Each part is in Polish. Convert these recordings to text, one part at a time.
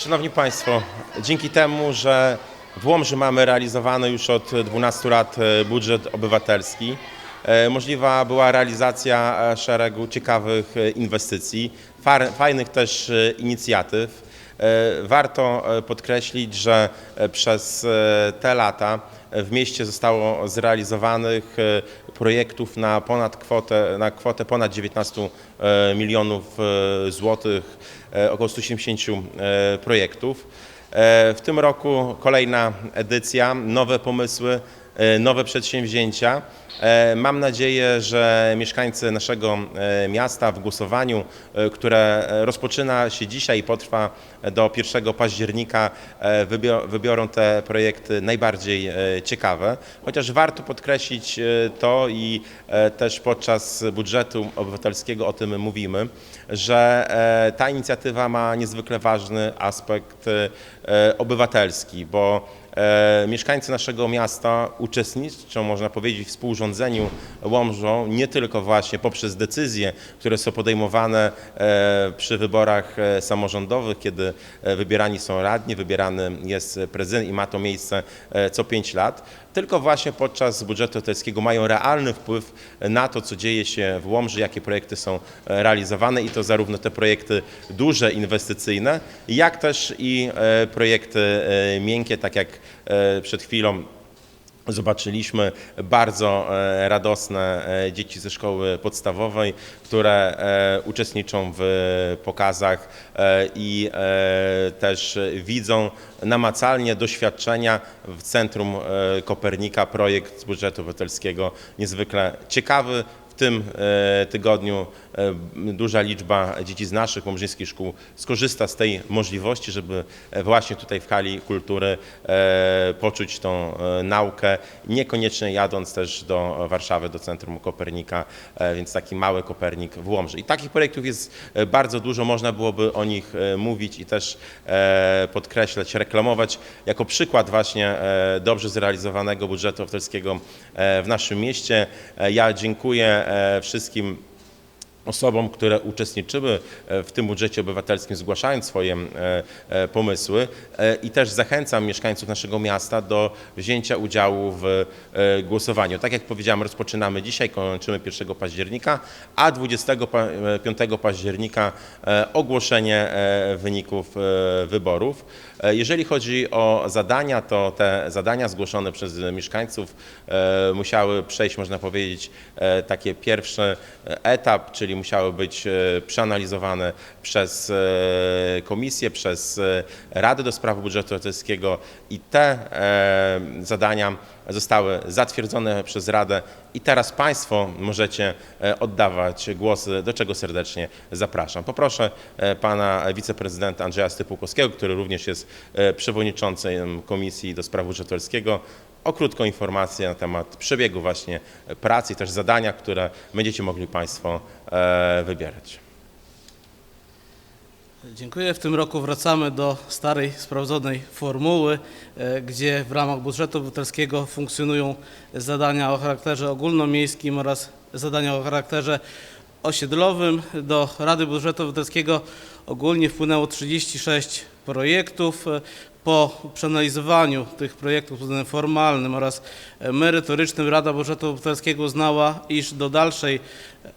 Szanowni Państwo, dzięki temu, że w Łomży mamy realizowany już od 12 lat e, budżet obywatelski, e, możliwa była realizacja e, szeregu ciekawych inwestycji, fajnych też inicjatyw. E, Warto e, podkreślić, że e, przez te lata w mieście zostało zrealizowanych projektów na ponad kwotę, na kwotę ponad 19 e, milionów złotych, około 170 e, projektów. W tym roku kolejna edycja, nowe pomysły, nowe przedsięwzięcia. E, Mam nadzieję, że mieszkańcy naszego e, miasta w głosowaniu, e, które e, rozpoczyna się dzisiaj i potrwa do 1 października, e, wybio- wybiorą te projekty najbardziej e, ciekawe. Chociaż warto podkreślić e, to i e, też podczas budżetu obywatelskiego o tym mówimy, że e, ta inicjatywa ma niezwykle ważny aspekt e, obywatelski, bo E, Mieszkańcy naszego miasta uczestniczą, można powiedzieć, w współrządzeniu Łomżą nie tylko właśnie poprzez decyzje, które są podejmowane e, przy wyborach e, samorządowych, kiedy e, wybierani są radni, wybierany jest prezydent i ma to miejsce e, co pięć lat, tylko właśnie podczas budżetu obywatelskiego mają realny wpływ na to, co dzieje się w Łomży, jakie projekty są e, realizowane i to zarówno te projekty duże, inwestycyjne, jak też i e, projekty e, miękkie, tak jak e, przed chwilą Zobaczyliśmy bardzo e, radosne e, dzieci ze szkoły podstawowej, które e, uczestniczą w pokazach e, i e, też widzą namacalnie doświadczenia w Centrum e, Kopernika, projekt z budżetu obywatelskiego niezwykle ciekawy. W tym e, tygodniu e, duża liczba dzieci z naszych łomżyńskich szkół skorzysta z tej możliwości, żeby e, właśnie tutaj w hali kultury e, poczuć tą e, naukę, niekoniecznie jadąc też do Warszawy, do Centrum Kopernika, e, więc taki mały Kopernik w Łomży. I takich projektów jest e, bardzo dużo, można byłoby o nich e, mówić i też e, podkreślać, reklamować jako przykład właśnie e, dobrze zrealizowanego budżetu e, w naszym mieście. E, Ja dziękuję e, wszystkim osobom, które uczestniczyły e, w tym budżecie obywatelskim, zgłaszając swoje e, e, pomysły i też zachęcam mieszkańców naszego miasta do wzięcia udziału w głosowaniu. Tak jak powiedziałem, rozpoczynamy dzisiaj, kończymy 1 października, a 25 października ogłoszenie wyników wyborów. Jeżeli chodzi o zadania, to te zadania zgłoszone przez mieszkańców musiały przejść, można powiedzieć, takie pierwszy etap, czyli musiały być e, przeanalizowane przez e, komisję, przez e, Radę do Spraw Budżetu Obywatelskiego i te zadania zostały zatwierdzone przez Radę i teraz Państwo możecie oddawać głosy, do czego serdecznie zapraszam. Poproszę pana wiceprezydenta Andrzeja Stypułkowskiego, który również jest przewodniczącym Komisji do Spraw Budżetu o krótką informację na temat przebiegu właśnie pracy i też zadania, które będziecie mogli Państwo wybierać. Dziękuję. W tym roku wracamy do starej, sprawdzonej formuły, e, gdzie w ramach budżetu obywatelskiego funkcjonują zadania o charakterze ogólnomiejskim oraz zadania o charakterze osiedlowym. Do Rady Budżetu Obywatelskiego ogólnie wpłynęło 36 projektów. Po przeanalizowaniu tych projektów pod względem formalnym oraz e, merytorycznym Rada Budżetu Obywatelskiego uznała, iż do dalszej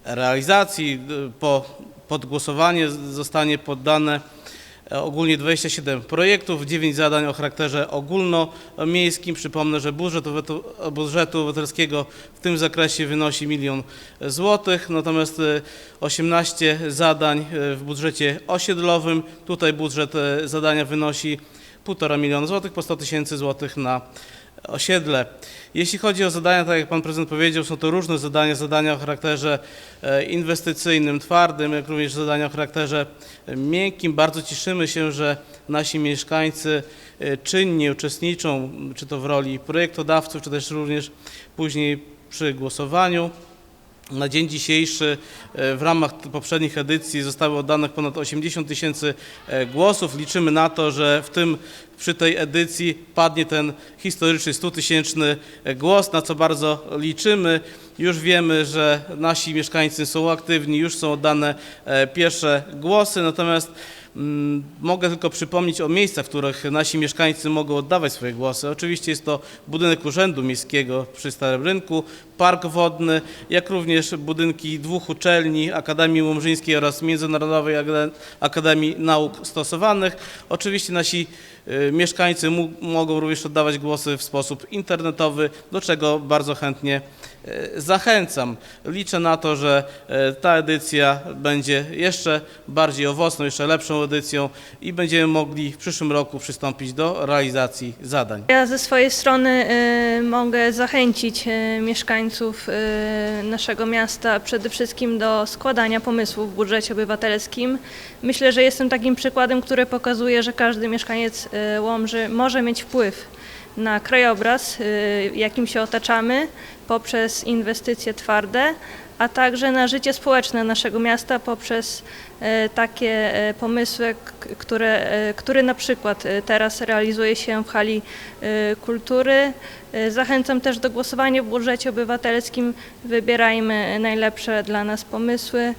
realizacji po pod głosowanie zostanie poddane e, ogólnie 27 projektów, 9 zadań o charakterze ogólnomiejskim. Przypomnę, że budżet budżetu obywatelskiego w tym zakresie wynosi milion złotych, natomiast e, 18 zadań e, w budżecie osiedlowym. Tutaj budżet zadania wynosi 1,5 miliona złotych, po 100 tysięcy złotych na osiedle. Jeśli chodzi o zadania, tak jak Pan Prezydent powiedział, są to różne zadania, zadania o charakterze e, inwestycyjnym, twardym, jak również zadania o charakterze e, miękkim. Bardzo cieszymy się, że nasi mieszkańcy e, czynnie uczestniczą, czy to w roli projektodawców, czy też również później przy głosowaniu. Na dzień dzisiejszy e, w ramach poprzednich edycji zostały oddanych ponad 80 tysięcy e, głosów. Liczymy na to, że w tym przy tej edycji padnie ten historyczny 100-tysięczny głos, na co bardzo liczymy. Już wiemy, że nasi mieszkańcy są aktywni, już są oddane e, pierwsze głosy, natomiast Mogę tylko przypomnieć o miejscach, w których nasi mieszkańcy mogą oddawać swoje głosy. Oczywiście jest to budynek Urzędu Miejskiego przy Starym Rynku, Park Wodny, jak również budynki dwóch uczelni, Akademii Łomżyńskiej oraz Międzynarodowej Aka- Akademii Nauk Stosowanych. Oczywiście nasi y, mieszkańcy mogą również oddawać głosy w sposób internetowy, do czego bardzo chętnie y, zachęcam. Liczę na to, że y, ta edycja będzie jeszcze bardziej owocną, jeszcze lepszą edycją i będziemy mogli w przyszłym roku przystąpić do realizacji zadań. Ja ze swojej strony y, mogę zachęcić y, mieszkańców y, naszego miasta przede wszystkim do składania pomysłów w budżecie obywatelskim. Myślę, że jestem takim przykładem, który pokazuje, że każdy mieszkaniec Łomży może mieć wpływ na krajobraz, y, jakim się otaczamy, poprzez inwestycje twarde, a także na życie społeczne naszego miasta poprzez e, takie e, pomysły, które, które na przykład teraz realizuje się w hali kultury. Zachęcam też do głosowania w budżecie obywatelskim. Wybierajmy najlepsze dla nas pomysły.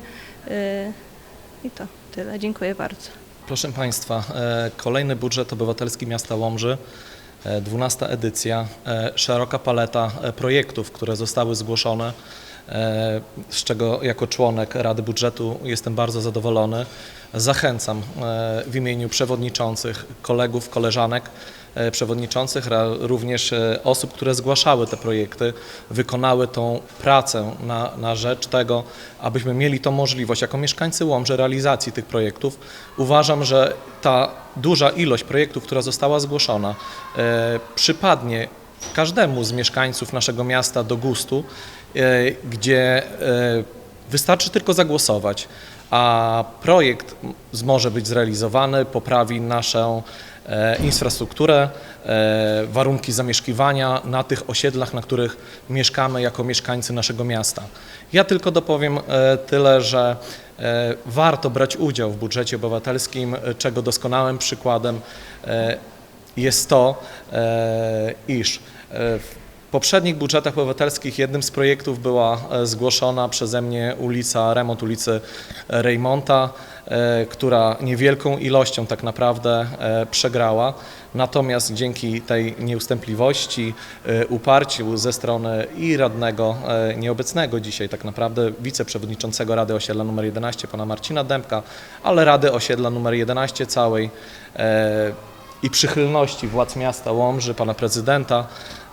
I to tyle. Dziękuję bardzo. Proszę Państwa, e, kolejny budżet obywatelski miasta Łomży, 12 edycja, e, szeroka paleta e, projektów, które zostały zgłoszone, e, z czego jako członek Rady Budżetu jestem bardzo zadowolony. Zachęcam e, w imieniu przewodniczących, kolegów, koleżanek, e, przewodniczących, ra- również e, osób, które zgłaszały te projekty, wykonały tą pracę na, na rzecz tego, abyśmy mieli tą możliwość jako mieszkańcy Łomży realizacji tych projektów. Uważam, że ta duża ilość projektów, która została zgłoszona, e, przypadnie każdemu z mieszkańców naszego miasta do gustu, e, gdzie e, wystarczy tylko zagłosować, a projekt może być zrealizowany, poprawi naszą e, infrastrukturę, e, warunki zamieszkiwania na tych osiedlach, na których mieszkamy jako mieszkańcy naszego miasta. Ja tylko dopowiem e, tyle, że warto brać udział w budżecie obywatelskim, czego doskonałym przykładem jest to, iż w poprzednich budżetach obywatelskich jednym z projektów była e, zgłoszona przeze mnie ulica, remont ulicy Rejmonta, e, która niewielką ilością tak naprawdę e, przegrała. Natomiast dzięki tej nieustępliwości, e, uparciu ze strony i radnego e, nieobecnego dzisiaj tak naprawdę wiceprzewodniczącego Rady Osiedla nr 11 pana Marcina Dębka, ale Rady Osiedla nr 11 całej e, i przychylności władz miasta Łomży, pana prezydenta,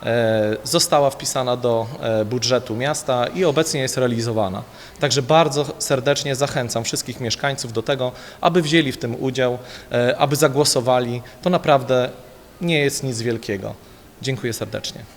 e, została wpisana do e, budżetu miasta i obecnie jest realizowana. Także bardzo serdecznie zachęcam wszystkich mieszkańców do tego, aby wzięli w tym udział, e, aby zagłosowali. To naprawdę nie jest nic wielkiego. Dziękuję serdecznie.